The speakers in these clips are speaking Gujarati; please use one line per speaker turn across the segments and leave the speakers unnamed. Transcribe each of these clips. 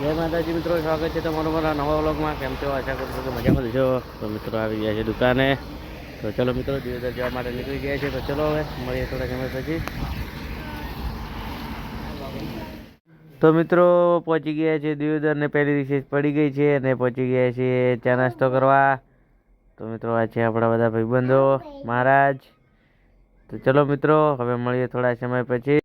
જય માતાજી મિત્રો, સ્વાગત છે તમારું મારા નવા વ્લોગમાં. કેમ છો? આશા કરું છું કે મજામાં છો. તો મિત્રો, આવી ગયા છે દુકાને. તો ચલો મિત્રો દિવસ જવા માટે નીકળી ગયા છે તો ચલો હવે, મળીએ થોડા સમય પછી. તો મિત્રો, પહોંચી ગયા છે દિવદર ને પહેલી રિસેસ પડી ગઈ છે અને પહોંચી ગયા છે ચા નાસ્તો કરવા. તો મિત્રો, આ છે આપણા બધા ભાઈબંધો. મહારાજ. તો ચલો મિત્રો, હવે મળીએ થોડા સમય પછી.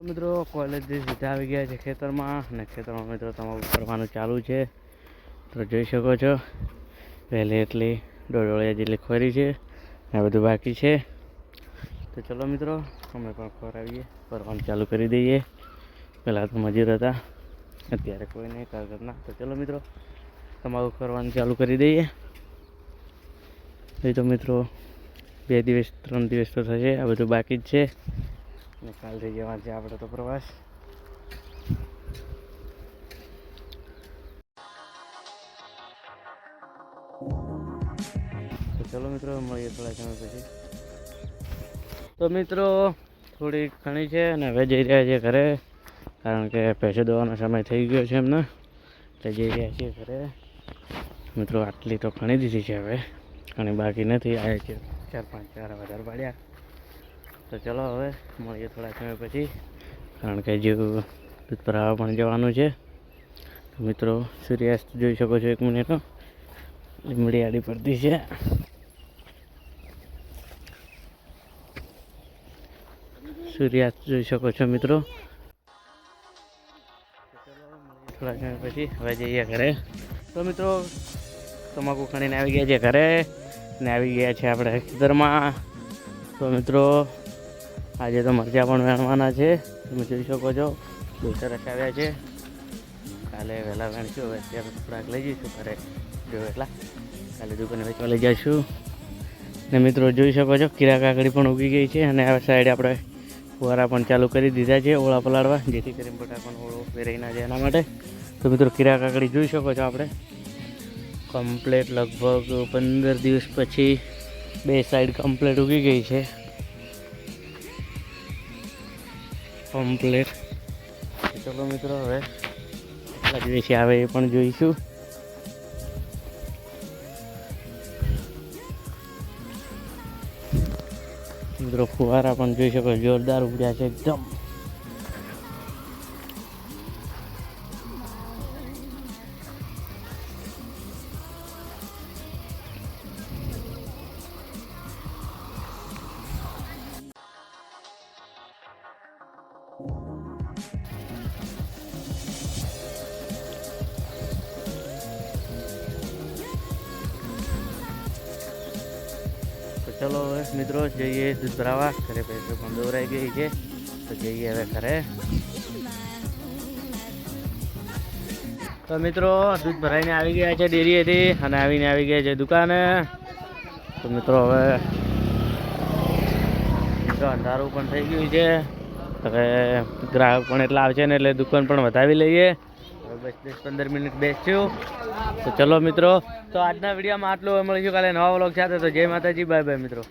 મિત્રો કોલેજથી સીધા આવી ગયા છે ખેતરમાં અને ખેતરમાં મિત્રો તમારું કરવાનું ચાલુ છે. તો જોઈ શકો છો, વહેલી એટલી દોડોળિયા જેટલી ખોરી છે, આ બધું બાકી છે. તો ચલો મિત્રો, અમે પણ ખોરાવીએ કરવાનું ચાલુ કરી દઈએ. પહેલાં તો મજૂર હતા, અત્યારે કોઈ નહીં કાગળના તો ચલો મિત્રો, તમારું કરવાનું ચાલુ કરી દઈએ. એ તો મિત્રો, બે દિવસ, ત્રણ દિવસ તો થશે, આ બધું બાકી જ છે. અને કાલથી જવા છે આપણે તો પ્રવાસ. તો ચલો મિત્રો, મળીએ થોડા સમય પછી. તો મિત્રો થોડી ઘણી છે અને હવે જઈ રહ્યા છે ઘરે, કારણ કે પૈસે દવાનો સમય થઈ ગયો છે એમને. એટલે જઈ રહ્યા છીએ ઘરે. મિત્રો, આટલી તો ઘણી દીધી છે હવે. ઘણી બાકી નથી આવે છે ચાર, પાંચ, ચાર વધારે પાડ્યા. તો ચલો હવે મળીએ થોડા સમય પછી. કારણ કે હજુ દૂધ ભરાવા પણ જવાનું છે. મિત્રો, સૂર્યાસ્ત જોઈ શકો છો એક મિનિટનો લીમડી આડી પડતી છે. સૂર્યાસ્ત જોઈ શકો છો મિત્રો. થોડા સમય પછી. હવે જઈએ ઘરે. તો મિત્રો, તમાકુ ખણીને આવી ગયા છે ઘરે. ને આવી ગયા છે આપણે ખેતરમાં. તો મિત્રો આજે તો મરચાં પણ વેણવાના છે. તમે જોઈ શકો છો, બહુ રખાવ્યા છે. કાલે વહેલા વેણશું, હવે અત્યારે થોડાક લઈ જઈશું ઘરે. જો એટલા. કાલે દુકાને વેચવા લઈ જઈશું. ને મિત્રો જોઈ શકો છો, કીરા કાકડી પણ ઉગી ગઈ છે અને આ સાઈડ આપણે ફુવારા પણ ચાલુ કરી દીધા છે, ઓળા પલાળવા, જેથી કરીને બટાકાનો ઓળો વેરાઈ ના જાય એના માટે. તો મિત્રો કીરા કાકડી જોઈ શકો છો આપણે. કમ્પ્લેટ લગભગ પંદર દિવસ પછી બે સાઈડ કમ્પ્લેટ ઉગી ગઈ છે. કમ્પ્લેટ ચલો મિત્રો હવે કેટલા દિવસે આવે એ પણ જોઈશું. મિત્રો ફુવારા પણ જોઈ શકો જોરદાર ઉડ્યા છે એકદમ. ચલો હવે મિત્રો, જઈએ દૂધ ભરાવા ઘરે પૈસે પણ દોરાઈ ગઈ છે. તો જઈએ હવે ઘરે. તો મિત્રો, દૂધ ભરાઈને આવી ગયા છે ડેરીએથી અને આવીને આવી ગયા છે દુકાને. તો મિત્રો, હવે મિત્રો, અંધારું પણ થઈ ગયું છે. હવે ગ્રાહક પણ એટલા આવશે ને એટલે દુકાન પણ વધાવી લઈએ. બસ દસ પંદર મિનિટ બેસ્યું. તો ચલો મિત્રો, તો આજના વિડીયોમાં આટલું. મળીશું કાલે નવા વ્લોગ સાથે. તો જય માતાજી, બાય બાય મિત્રો.